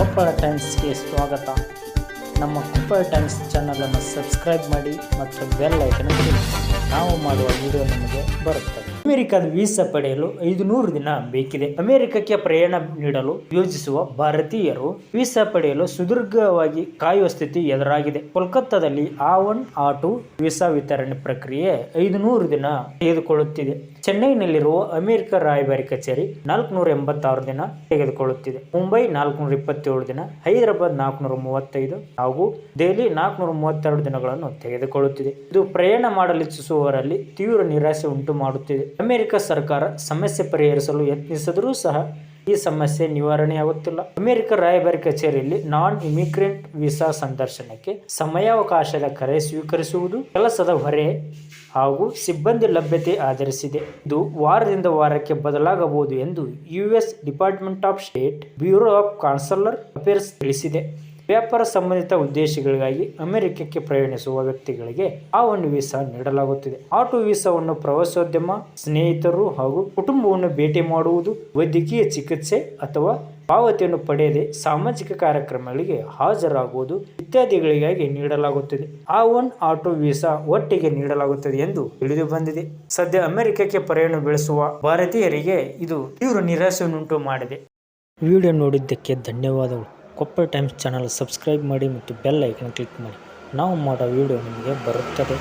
ಕೊಪ್ಪಳ ಟೈಮ್ಸ್ಗೆ ಸ್ವಾಗತ ನಮ್ಮ ಕೊಪ್ಪಳ ಟೈಮ್ಸ್ ಚಾನಲನ್ನು ಸಬ್ಸ್ಕ್ರೈಬ್ ಮಾಡಿ ಮತ್ತು ಬೆಲ್ ಐಕನ್ ಕ್ಲಿಕ್. ನಾವು ಮಾಡುವ ವಿಡಿಯೋ ನಿಮಗೆ ಬರುತ್ತದೆ ಅಮೆರಿಕದ ವೀಸಾ ಪಡೆಯಲು ಐದು ನೂರು ದಿನ ಬೇಕಿದೆ. ಅಮೆರಿಕಕ್ಕೆ ಪ್ರಯಾಣ ನೀಡಲು ಯೋಜಿಸುವ ಭಾರತೀಯರು ವೀಸಾ ಪಡೆಯಲು ಸುದೀರ್ಘವಾಗಿ ಕಾಯುವ ಸ್ಥಿತಿ ಎದುರಾಗಿದೆ. ಕೋಲ್ಕತ್ತಾದಲ್ಲಿ ಆ ಒನ್ ಆಟೋ ವೀಸಾ ವಿತರಣೆ ಪ್ರಕ್ರಿಯೆ ಐದು ನೂರು ದಿನ ತೆಗೆದುಕೊಳ್ಳುತ್ತಿದೆ. ಚೆನ್ನೈನಲ್ಲಿರುವ ಅಮೆರಿಕ ರಾಯಭಾರಿ ಕಚೇರಿ ನಾಲ್ಕುನೂರ ಎಂಬತ್ತಾರು ದಿನ ತೆಗೆದುಕೊಳ್ಳುತ್ತಿದೆ. ಮುಂಬೈ ನಾಲ್ಕುನೂರ ಇಪ್ಪತ್ತೇಳು ದಿನ, ಹೈದರಾಬಾದ್ ನಾಲ್ಕುನೂರ ಮೂವತ್ತೈದು ಹಾಗೂ ದೆಹಲಿ ನಾಲ್ಕುನೂರ ಮೂವತ್ತೆರಡು ದಿನಗಳನ್ನು ತೆಗೆದುಕೊಳ್ಳುತ್ತಿದೆ. ಇದು ಪ್ರಯಾಣ ಮಾಡಲಿಚ್ಛಿಸುವವರಲ್ಲಿ ತೀವ್ರ ನಿರಾಸೆ ಉಂಟು ಮಾಡುತ್ತಿದೆ ಅಮೆರಿಕ ಸರ್ಕಾರ ಸಮಸ್ಯೆ ಪರಿಹರಿಸಲು ಯತ್ನಿಸಿದರೂ ಸಹ ಈ ಸಮಸ್ಯೆ ನಿವಾರಣೆಯಾಗುತ್ತಿಲ್ಲ. ಅಮೆರಿಕ ರಾಯಭಾರಿ ಕಚೇರಿಯಲ್ಲಿ ನಾನ್ ಇಮಿಗ್ರೆಂಟ್ ವೀಸಾ ಸಂದರ್ಶನಕ್ಕೆ ಸಮಯಾವಕಾಶದ ಕರೆ ಸ್ವೀಕರಿಸುವುದು ಕೆಲಸದ ಹೊರೆ ಹಾಗೂ ಸಿಬ್ಬಂದಿ ಲಭ್ಯತೆ ಆಧರಿಸಿದೆ. ಇದು ವಾರದಿಂದ ವಾರಕ್ಕೆ ಬದಲಾಗಬಹುದು ಎಂದು US department of state bureau of consular affairs ತಿಳಿಸಿದೆ. ವ್ಯಾಪಾರ ಸಂಬಂಧಿತ ಉದ್ದೇಶಗಳಿಗಾಗಿ ಅಮೆರಿಕಕ್ಕೆ ಪ್ರಯಾಣಿಸುವ ವ್ಯಕ್ತಿಗಳಿಗೆ ಆ ಒಂದು ವೀಸಾ ನೀಡಲಾಗುತ್ತಿದೆ. ಆಟೋ ವೀಸಾವನ್ನು ಪ್ರವಾಸೋದ್ಯಮ, ಸ್ನೇಹಿತರು ಹಾಗೂ ಕುಟುಂಬವನ್ನು ಭೇಟಿ ಮಾಡುವುದು, ವೈದ್ಯಕೀಯ ಚಿಕಿತ್ಸೆ ಅಥವಾ ಪಾವತಿಯನ್ನು ಪಡೆಯದೆ ಸಾಮಾಜಿಕ ಕಾರ್ಯಕ್ರಮಗಳಿಗೆ ಹಾಜರಾಗುವುದು ಇತ್ಯಾದಿಗಳಿಗಾಗಿ ನೀಡಲಾಗುತ್ತಿದೆ. ಆ ಒನ್ ಆಟೋ ವೀಸಾ ಒಟ್ಟಿಗೆ ನೀಡಲಾಗುತ್ತದೆ ಎಂದು ತಿಳಿದು ಬಂದಿದೆ. ಸದ್ಯ ಅಮೆರಿಕಕ್ಕೆ ಪ್ರಯಾಣ ಬೆಳೆಸುವ ಭಾರತೀಯರಿಗೆ ಇದು ತೀವ್ರ ನಿರಾಸೆಯನ್ನುಂಟು ಮಾಡಿದೆ. ವಿಡಿಯೋ ನೋಡಿದ್ದಕ್ಕೆ ಧನ್ಯವಾದಗಳು. ಕೊಪ್ಪಳ ಟೈಮ್ಸ್ ಚಾನಲ್ ಸಬ್ಸ್ಕ್ರೈಬ್ ಮಾಡಿ ಮತ್ತು ಬೆಲ್ ಐಕನ್ ಕ್ಲಿಕ್ ಮಾಡಿ. ನಾವು ಮಾಡೋ ವಿಡಿಯೋ ನಿಮಗೆ ಬರುತ್ತದೆ.